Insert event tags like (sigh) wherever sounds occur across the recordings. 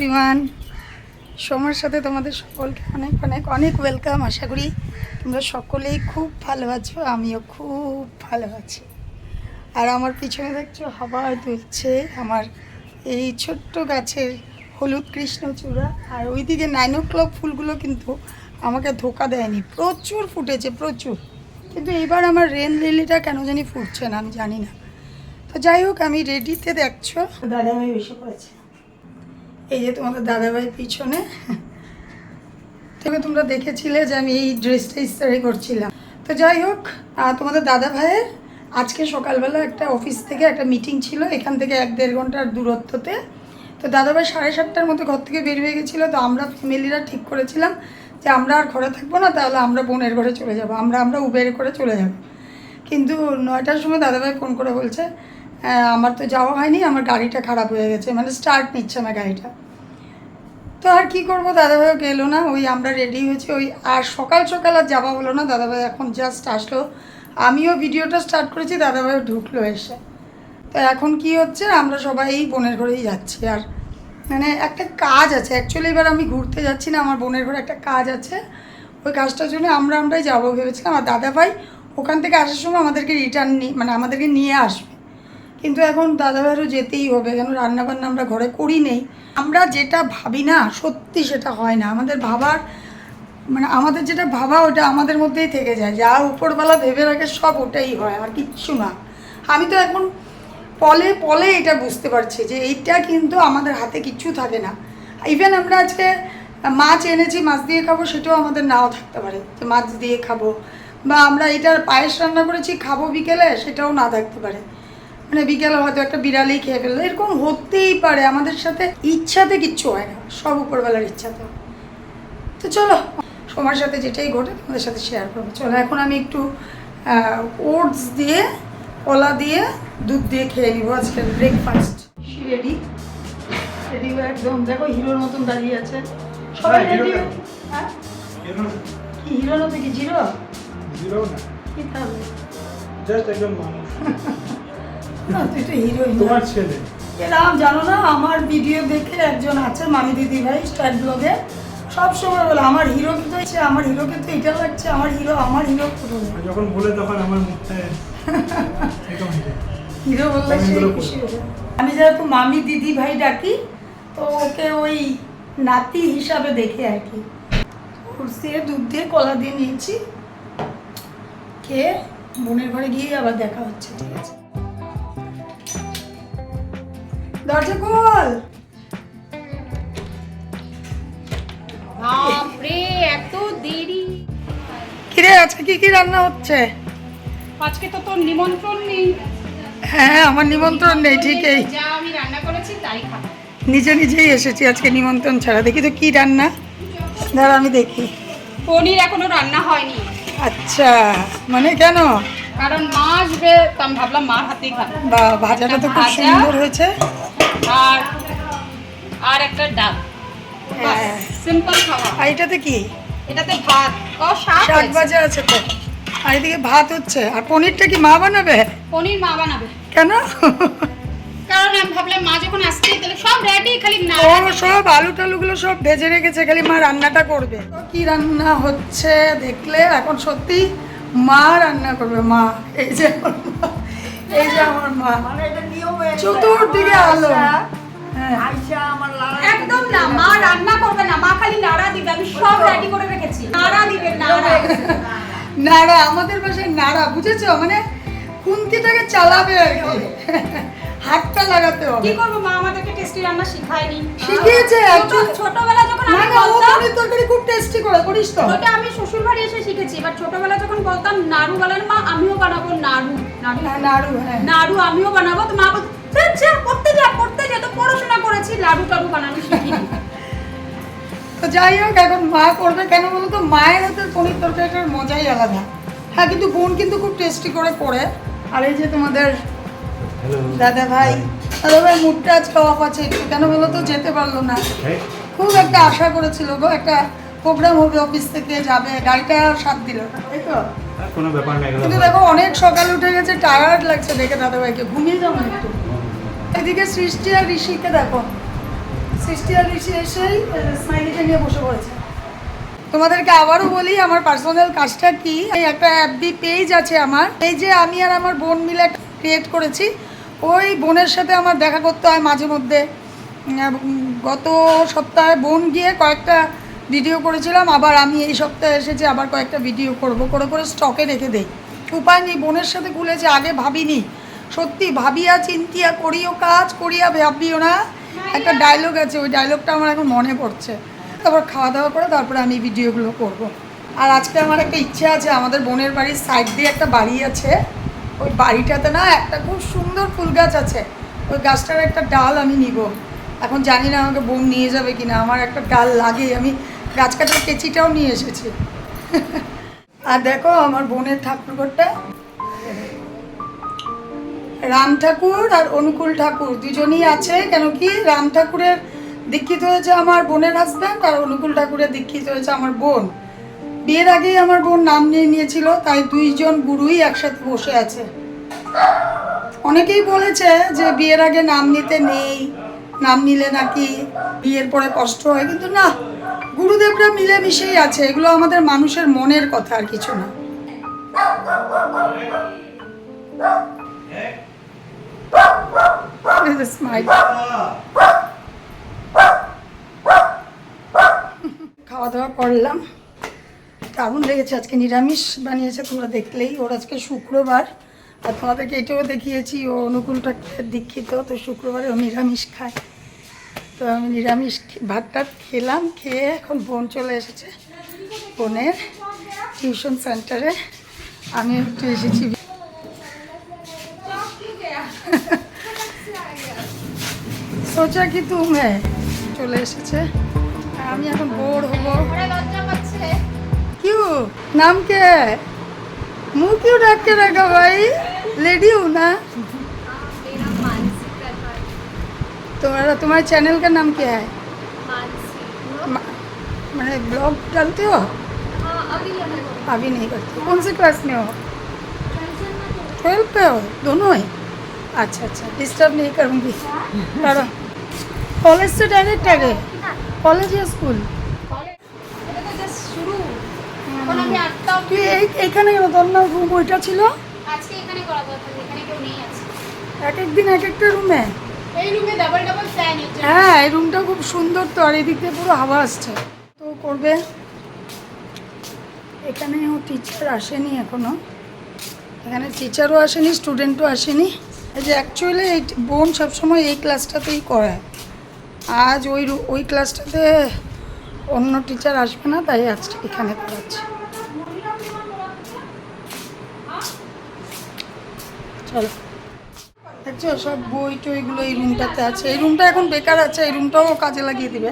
Everyone সময়ের সাথে তোমাদের সকলকে অনেক অনেক অনেক ওয়েলকাম আশা করি তোমরা সকলেই খুব ভালো আছো, আমিও খুব ভালো আছি। আর আমার পিছনে দেখছ হাওয়া দুলছে আমার এই ছোট্ট গাছের হলুদ কৃষ্ণচূড়া আর ওইদিকে নাইন ও ক্লক ফুলগুলো কিন্তু আমাকে ধোকা দেয়নি। প্রচুর ফুটেছে, প্রচুর। কিন্তু এবার আমার রেন লিলিটা কেন জানি ফুটছে না, আমি জানি না। তো যাই হোক, আমি রেডিতে দেখছ। দাদা আমি বেশি পড়েছে। এই যে তোমাদের দাদাভাই পিছনে। তবে তোমরা দেখেছিলে যে আমি এই ড্রেসটা ইস্তারি করছিলাম। তো যাই হোক তোমাদের দাদা ভাইয়ের আজকে সকালবেলা একটা অফিস থেকে একটা মিটিং ছিল এখান থেকে এক দেড় ঘণ্টার দূরত্বতে। তো দাদাভাই সাড়ে সাতটার মধ্যে ঘর থেকে বের হয়ে গেছিল তো আমরা ফ্যামিলিরা ঠিক করেছিলাম যে আমরা আর ঘরে থাকব না তাহলে আমরা বোনের ঘরে চলে যাব আমরা আমরা উবের করে চলে যাব। কিন্তু নয়টার সময় দাদাভাই ফোন করে বলছে "আহ, আমার তো যাওয়া হয়নি আমার গাড়িটা খারাপ হয়ে গেছে মানে স্টার্ট নিচ্ছে না গাড়িটা। তো আর কি করব? দাদাভাইও গেলো না। ওই আমরা রেডি হয়েছি। ওই আর সকাল সকাল আর যাওয়া হলো না। দাদাভাই এখন জাস্ট আসলো। আমিও ভিডিওটা স্টার্ট করেছি। দাদাভাইও ঢুকলো এসে। তো এখন কি হচ্ছে? আমরা সবাই এই বোনের ঘরেই যাচ্ছি। আর মানে একটা কাজ আছে। অ্যাকচুয়ালি এবার আমি ঘুরতে যাচ্ছি না। আমার বোনের ঘরে একটা কাজ আছে। ওই কাজটার জন্য আমরা আমরাই যাব ভেবেছিলাম। আর দাদাভাই ওখান থেকে আসার সময় আমাদেরকে রিটার্ন নিয়ে মানে আমাদেরকে নিয়ে আসবে। কিন্তু এখন দাদাভাইয়েরও যেতেই হবে, কেন রান্নাবান্না আমরা ঘরে করি নেই। আমরা যেটা ভাবি না, সত্যি সেটা হয় না। আমাদের ভাবার মানে আমাদের যেটা ভাবা, ওটা আমাদের মধ্যেই থেকে যায়। যা উপরবেলা ভেবে রাখে, সব ওটাই হয় আর কিচ্ছু না। আমি তো এখন পলে পলে এটা বুঝতে পারছি যে এইটা কিন্তু আমাদের হাতে কিচ্ছু থাকে না। ইভেন আমরা আজকে মাছ এনেছি, মাছ দিয়ে খাব, সেটাও আমাদের নাও থাকতে পারে যে মাছ দিয়ে খাব। বা আমরা এটার পায়েস রান্না করেছি, খাব বিকেলে, সেটাও না থাকতে পারে। মানে বিকেলে হয়তো একটা বিড়ালেই খেয়ে ফেলল। এরকম হতেই পারে আমাদের সাথে ইচ্ছাতে কিচ্ছু হয় না সব উপরবেলার ইচ্ছাতে। তো চলো সময়ের সাথে যেটাই ঘটে তোমাদের সাথে শেয়ার করব। চলো এখন আমি একটু ওটস দিয়ে কলা দিয়ে দুধ দিয়ে খেয়ে নিবো আজকে ব্রেকফাস্ট রেডি রেডি একদম দেখো হিরোর মতন দাঁড়িয়ে আছে। সবাই হ্যাঁ, রেডি। হ্যাঁ? হিরো কি হিরো না কি জিরো? জিরো না। কি তাহলে? জাস্ট একজন মানুষ। (laughs) না তুই তো হিরোই তোমার ছেলে? এরকম জানো না আমার ভিডিও দেখে একজন আছে মামি দিদি ভাই স্টার ব্লগে সব সময় বলে আমার হিরো কিন্তু হচ্ছে আমার হিরোকে তো এটা লাগছে আমার হিরো আমার হিরো যখন বলে তখন আমার মুখে হিরো। হিরো বললে সে খুশি আমি যেহেতু মামি দিদি ভাই ডাকি তো ওকে ওই নাতি হিসাবে দেখে আর কি। দিয়ে দুধ দিয়ে কলা দিয়ে নিয়েছি। খেয়ে বোনের ঘরে গিয়ে আবার দেখা হচ্ছে। ঠিক আছে দরজা খোল। বাপরে এত দেরি। কিরে আজকে কি কি রান্না হচ্ছে? আজকে তো তোর নিমন্ত্রণ নেই। হ্যাঁ আমার নিমন্ত্রণ নেই ঠিকই। যা আমি রান্না করেছি তাই খাব। নিজে নিজেই এসেছি আজকে নিমন্ত্রণ ছাড়া। দেখি তো কি রান্না। দাঁড়া আমি দেখি। পনির এখনও রান্না হয়নি। আচ্ছা মানে কেন? কারণ মা আসবে তো আমি ভাবলাম মার হাতেই খাব। বা ভাজাটা তো খুব সুন্দর হয়েছে। আর আর একটা ডাল। হ্যাঁ। সিম্পল খাওয়া আর এটাতে কি? এটাতে ভাত। ও শাক শাক ভাজা আছে তো। আর এদিকে ভাত হচ্ছে। আর পনিরটা কি মা বানাবে? পনির মা বানাবে। কেন? কারণ আমি ভাবলাম মা যখন আসছে তাহলে সব রেডি খালি না। ও সব আলু টালুগুলো সব ভেজে রেখেছে খালি মা রান্নাটা করবে। কি রান্না হচ্ছে দেখলে? এখন সত্যি মা রান্না করবে মা। এই যে এই যে আমার মা। চতুর্দিকে আলো। হ্যাঁ। একদম না মা রান্না করবে না মা খালি নাড়া দিবে আমি সব রেডি করে রেখেছি। নাড়া দিবে নাড়া। নাড়া আমাদের বাসায় নাড়া বুঝেছ? মানে খুন্তিটাকে চালাবে আর কি। হাতটা লাগাতে হবে। কি করব মা? আমাদেরকে টেস্টি রান্না শিখায়নি। শিখিয়েছে ছোটবেলা যখন আমি না ও বলতাম তরকারি খুব টেস্টি করে করিস তো। ওটা আমি শ্বশুর বাড়ি এসে শিখেছি। এবার ছোটবেলা যখন বলতাম নাড়ু বলেন মা আমিও বানাবো নাড়ু। নাড়ু। হ্যাঁ, নাড়ু হ্যাঁ। আমিও বানাবো। তো মা বলতো "যা, করতে যা করতে যা। তো পড়াশোনা করেছি লাড়ু টাড়ু বানানো শিখিনি। তো যাই হোক এখন মা করবে কেন বলো তো? মায়ের হাতের পনির তরকারিটার মজাই আলাদা। হ্যাঁ কিন্তু বোন কিন্তু খুব টেস্টি করে করে। আর এই যে তোমাদের দাদা ভাই দাদা ভাই মুডটা আজকে অফ আছে একটু। কেন বলো তো যেতে পারল না। খুব একটা আশা করেছিল গো একটা প্রোগ্রাম হবে অফিস থেকে যাবে গাড়িটা সাথ দিল। না তাই তো? কোনো ব্যাপার না এগুলো কিন্তু দেখো অনেক সকাল উঠে গেছে টায়ার্ড লাগছে দেখে দাদা ভাইকে। ঘুমিয়ে যাব একটু। এদিকে সৃষ্টি আর ঋষিকে দেখো। সৃষ্টি আর ঋষি এসেই স্মাইলিকে নিয়ে বসে পড়েছে। তোমাদেরকে আবারও বলি আমার পার্সোনাল কাজটা কি? একটা অ্যাপবি পেজ আছে আমার। এই যে আমি আর আমার বোন মিলে ক্রিয়েট করেছি। ওই বোনের সাথে আমার দেখা করতে হয় মাঝে মধ্যে। গত সপ্তাহে বোন গিয়ে কয়েকটা ভিডিও করেছিলাম, আবার আমি এই সপ্তাহে এসেছি, আবার কয়েকটা ভিডিও করব। করে করে স্টকে রেখে দেই। উপায় নেই, বোনের সাথে খুলেছে, আগে ভাবিনি। সত্যি ভাবিয়া, চিন্তিয়া, করিও কাজ, করিয়া ভাবিও না। একটা ডায়লগ আছে, ওই ডায়লগটা আমার এখন মনে পড়ছে। তারপর খাওয়া দাওয়া করে তারপরে আমি ভিডিওগুলো করব। আর আজকে আমার একটা ইচ্ছে আছে, আমাদের বোনের বাড়ির সাইড দিয়ে একটা বাড়ি আছে। ওই বাড়িটাতে না একটা খুব সুন্দর ফুল গাছ আছে। ওই গাছটার একটা ডাল আমি নিব। এখন জানি না আমাকে বোন নিয়ে যাবে কিনা, আমার একটা ডাল লাগে আমি গাছ কাটার কেচিটাও নিয়ে এসেছি। আর দেখো আমার বোনের ঠাকুরঘরটা। রাম ঠাকুর আর অনুকূল ঠাকুর দুজনই আছে, কেন কি রাম ঠাকুরের দীক্ষিত হয়েছে আমার বোনের হাজব্যান্ড আর অনুকূল ঠাকুরের দীক্ষিত হয়েছে আমার বোন। বিয়ের আগেই আমার বোন নাম নিয়ে নিয়েছিল, তাই দুইজন গুরুই একসাথে বসে আছে। অনেকেই বলেছে যে বিয়ের আগে নাম নিতে নেই, নাম নিলে নাকি বিয়ের পরে কষ্ট হয়, কিন্তু না, গুরুদেবরা মিলেমিশেই আছে, এগুলো আমাদের মানুষের মনের কথা আর কিছু না। খাওয়া দাওয়া করলাম। দারুণ লেগেছে? আজকে নিরামিষ বানিয়েছে, তোমরা দেখলেই। ওর আজকে শুক্রবার, আর তোমাদেরকে এটাও দেখিয়েছি, ও অনুকূলটা দীক্ষিত, তো শুক্রবারে ও নিরামিষ খায়। তো আমি নিরামিষ ভাতটা খেলাম, খেয়ে এখন বোন চলে এসেছে বোনের টিউশন সেন্টারে। আমি একটু এসেছি। সোচা কি তুমি? চলে এসেছে। আমি এখন বোর হব। नाम क्या है? मुँह क्यों ढक के रखा भाई? लेडी हूँ ना? तुम्हारा तुम्हारे चैनल का नाम क्या है? मैंने ब्लॉग डालते हो? अभी नहीं करते। कौन से क्लास में हो? ट्वेल्व पे हो? दोनों ही? अच्छा अच्छा डिस्टर्ब नहीं करूँगी। करो। कॉलेज से डायरेक्ट आ गए। कॉलेज या स्कूल শুরু এখন আমি তুই এই এইখানে কেন তোর না রুম ওইটা ছিল? আজকে এখানে করাবো তাহলে এখানে কেউ নেই আছে এক এক দিন এক একটা রুমে এই রুমে ডাবল ডাবল ফ্যান হ্যাঁ এই রুমটা খুব সুন্দর তো আর এদিক দিয়ে পুরো হাওয়া আসছে। তো করবে? এখানে ও টিচার আসেনি এখনও। এখানে টিচারও আসেনি স্টুডেন্টও আসেনি। এই যে অ্যাকচুয়ালি এই বোন সবসময় এই ক্লাসটাতেই করায় আজ ওই ওই ক্লাসটাতে অন্য টিচার আসবে না তাই আজ এখানে করাচ্ছে। চলো। দেখছ, সব বই টইগুলো এই রুমটাতে আছে। এই রুমটা এখন বেকার আছে, এই রুমটাও কাজে লাগিয়ে দিবে।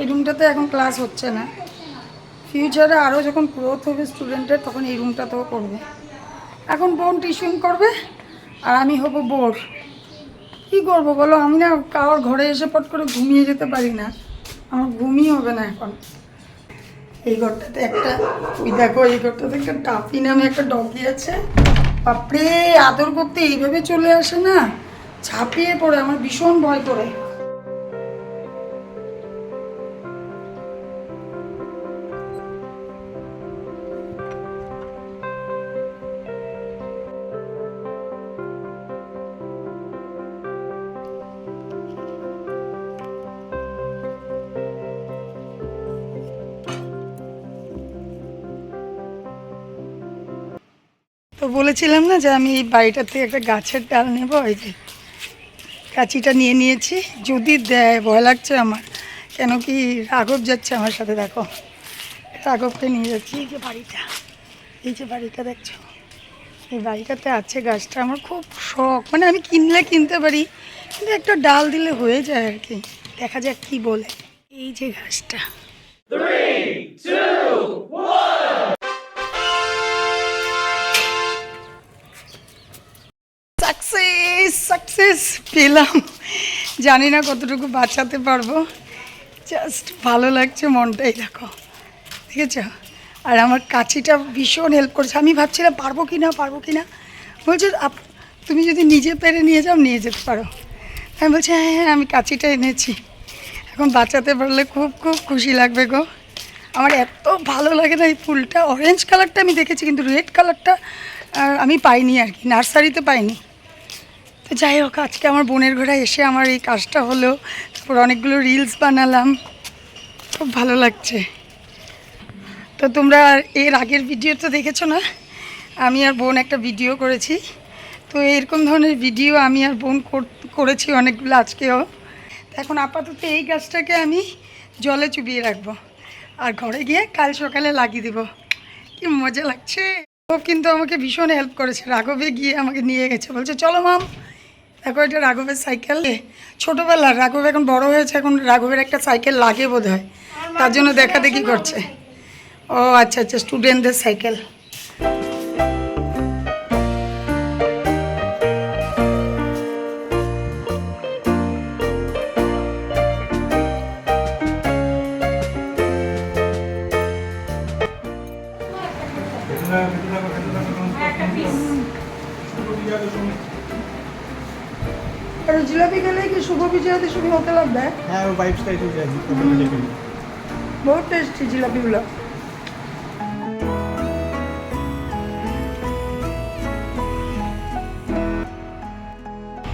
এই রুমটাতে এখন ক্লাস হচ্ছে না। ফিউচারে আরও যখন গ্রোথ হবে স্টুডেন্টের তখন এই রুমটাতেও করবে। এখন বোন টিউশন করবে, আর আমি হব বোর। কী করব বলো? আমি না কারোর ঘরে এসে পট করে ঘুমিয়ে যেতে পারি না। আমার ঘুমই হবে না এখন। এই ঘরটাতে একটা ওই দেখো, এই ঘরটাতে একটা টাপি নামে একটা ডগি আছে। বাপরে আদর করতে এইভাবে চলে আসে না? ছাপিয়ে পড়ে আমার ভীষণ ভয় করে। বলেছিলাম না যে আমি এই বাড়িটার থেকে একটা গাছের ডাল নেব এই যে কাঁচিটা নিয়ে নিয়েছি। যদি দেয়, ভয় লাগছে আমার। কেন কি রাঘব যাচ্ছে আমার সাথে, দেখো। রাঘবকে নিয়ে যাচ্ছি। এই যে বাড়িটা, এই যে বাড়িটা দেখছ? এই বাড়িটাতে আছে গাছটা। আমার খুব শখ। মানে আমি কিনলে কিনতে পারি, কিন্তু একটা ডাল দিলে হয়ে যায় আর কি। দেখা যাক কি বলে। এই যে গাছটা। সাকসেস সাকসেস পেলাম। জানি না কতটুকু বাঁচাতে পারব। জাস্ট ভালো লাগছে মনটাই, দেখো। ঠিক আছে আর আমার কাছিটা ভীষণ হেল্প করেছে। আমি ভাবছিলাম, পারব কি না, পারব কি না? বলছে তুমি যদি নিজে পেরে নিয়ে যাও, নিয়ে যেতে পারো। আমি বলছি হ্যাঁ হ্যাঁ আমি কাছিটা এনেছি। এখন বাঁচাতে পারলে খুব খুব খুশি লাগবে গো। আমার এত ভালো লাগে না এই ফুলটা। অরেঞ্জ কালারটা আমি দেখেছি, কিন্তু রেড কালারটা আমি পাইনি আর কি। নার্সারিতে পাইনি। তো যাই হোক, আজকে আমার বোনের ঘোড়ায় এসে আমার এই কাজটা হলো। তারপর অনেকগুলো রিলস বানালাম। খুব ভালো লাগছে। তো তোমরা এর আগের ভিডিও তো দেখেছ না? আমি আর বোন একটা ভিডিও করেছি। তো এরকম ধরনের ভিডিও আমি আর বোন কর- করেছি অনেকগুলো আজকেও। এখন আপাতত এই গাছটাকে আমি জলে চুবিয়ে রাখব। আর ঘরে গিয়ে কাল সকালে লাগিয়ে দিব। কি মজা লাগছে। ও কিন্তু আমাকে ভীষণ হেল্প করেছে। রাঘবে গিয়ে আমাকে নিয়ে গেছে। বলছে, চলো মাম। দেখো এটা রাঘবের সাইকেল ছোটোবেলার, রাঘব এখন বড় হয়েছে, এখন রাঘবের একটা সাইকেল লাগে বোধ হয় তার জন্য দেখা দেখি করছে। ও আচ্ছা আচ্ছা স্টুডেন্টদের সাইকেল হ্যাঁ যায় তোমাকে দেখে নিই। বহুত টেস্টি জিলাপিগুলো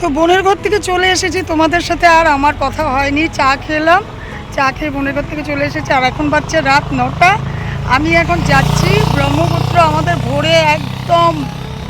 তো বোনের ঘর থেকে চলে এসেছি তোমাদের সাথে আর আমার কথা হয়নি। চা খেলাম চা খেয়ে বোনের ঘর থেকে চলে এসেছি আর এখন বাজছে রাত নটা। আমি এখন যাচ্ছি ব্রহ্মপুত্র আমাদের ভোরে একদম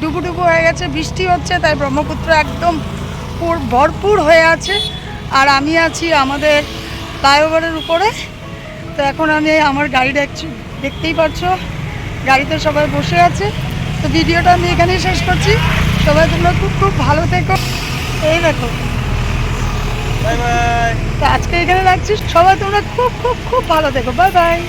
ডুবুডুবু হয়ে গেছে বৃষ্টি হচ্ছে তাই ব্রহ্মপুত্র একদম পুর- ভরপুর হয়ে আছে। আর আমি আছি আমাদের ফ্লাইওভারের উপরে। তো এখন আমি আমার গাড়িটা একটু দেখতেই পাচ্ছো গাড়িতে সবাই বসে আছে। তো ভিডিওটা আমি এখানেই শেষ করছি। সবাই তোমরা খুব খুব ভালো থেকো। এই দেখো। তো আজকে এখানে রাখছি। সবাই তোমরা খুব খুব খুব ভালো থেকো। Bye bye.